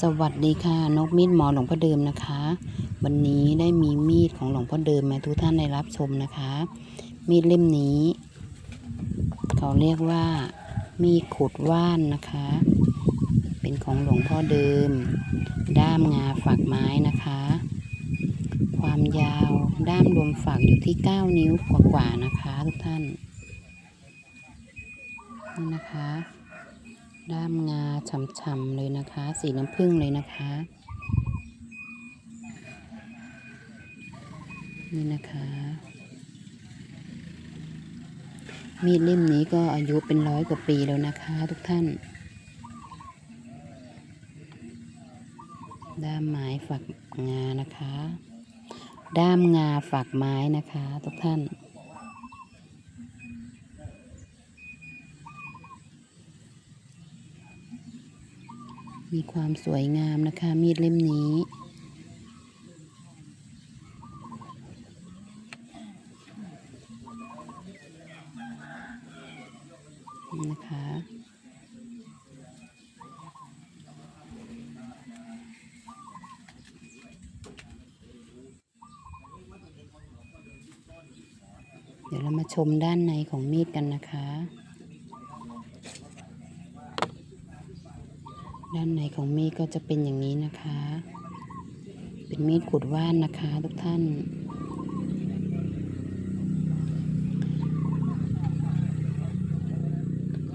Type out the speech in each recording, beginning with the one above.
สวัสดีค่ะ นกมีดหมอหลวงพ่อเดิมนะคะ วันนี้ได้มีมีดของหลวงพ่อเดิมมาทุกท่านได้รับชมนะคะ มีดเล่มนี้ เขาเรียกว่า มีดขุดว่านนะคะ เป็นของหลวงพ่อเดิม ด้ามงาฝักไม้นะคะ ความยาวด้ามรวมฝักอยู่ที่ 9 นิ้วกว่าๆนะคะ ทุกท่านนี่นะคะ ด้ามงาฉ่ำๆเลยนะคะ สีน้ำผึ้งเลยนะคะ นี่นะคะ มีดเล่มนี้ก็อายุเป็นร้อยกว่าปีแล้วนะคะ ทุกท่าน ด้ามไม้ฝักงานะคะ ด้ามงาฝักไม้นะคะ ทุกท่าน มีความสวยงามนะคะ มีดเล่มนี้นะคะเดี๋ยวเรามาชมด้านในของมีดกันนะคะ ด้านในของมีดก็จะเป็นอย่างนี้นะคะ เป็นมีดขุดว่านนะคะทุกท่าน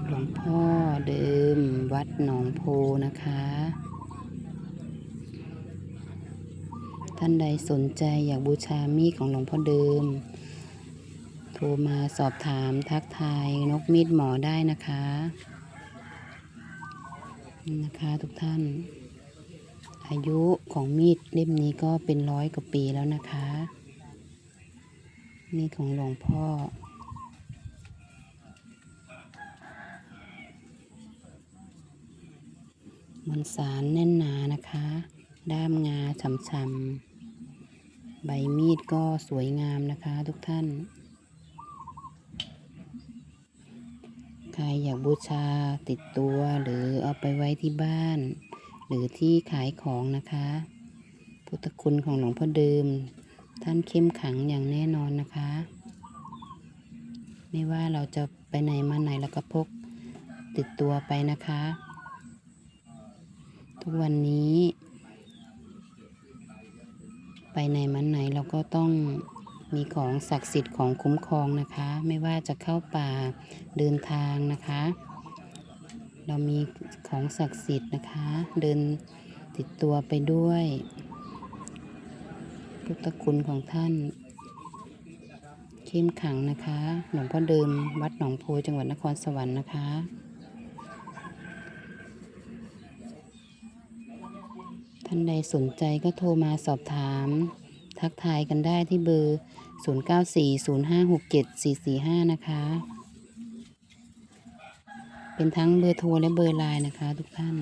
หลวงพ่อเดิมวัดหนองโพนะคะ ท่านใดสนใจอยากบูชามีดของหลวงพ่อเดิม โทรมาสอบถามทักทายนกมีดหมอได้นะคะ นะคะทุกท่าน อายุของมีดเล่มนี้ก็เป็นร้อยกว่าปีแล้วนะคะ มีดของหลวงพ่อ มวลสารแน่นหนานะคะ ด้ามงาฉ่ำๆใบมีดก็สวยงามนะคะทุกท่าน ใครอยากบูชาติดตัวหรือเอาไปไว้ที่บ้าน หรือที่ขายของนะคะ พุทธคุณของหลวงพ่อเดิม ท่านเข้มขังอย่างแน่นอนนะคะ ไม่ว่าเราจะไปไหนมาไหนแล้วก็พกติดตัวไปนะคะ ทุกวันนี้ ไปไหนมาไหนเราก็ต้อง มีของศักดิ์สิทธิ์ของคุ้มครองนะคะ ไม่ว่าจะเข้าป่าเดินทางนะคะ เรามีของศักดิ์สิทธิ์นะคะ เดินติดตัวไปด้วยพุทธคุณของท่าน เข้มขังนะคะหลวงพ่อเดิมวัดหนองโพจังหวัดนครสวรรค์นะคะท่านใดสนใจก็โทรมาสอบถาม ทักทายกันได้ที่เบอร์ 0940567445 นะคะ เป็นทั้งเบอร์โทรและเบอร์ไลน์นะคะทุกท่าน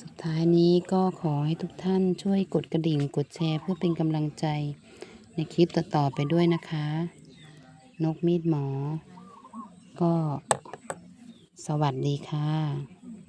สุดท้ายนี้ก็ขอให้ทุกท่านช่วยกดกระดิ่งกดแชร์เพื่อเป็นกำลังใจในคลิปต่อๆไปด้วยนะคะ นกมีดหมอ ก็สวัสดีค่ะ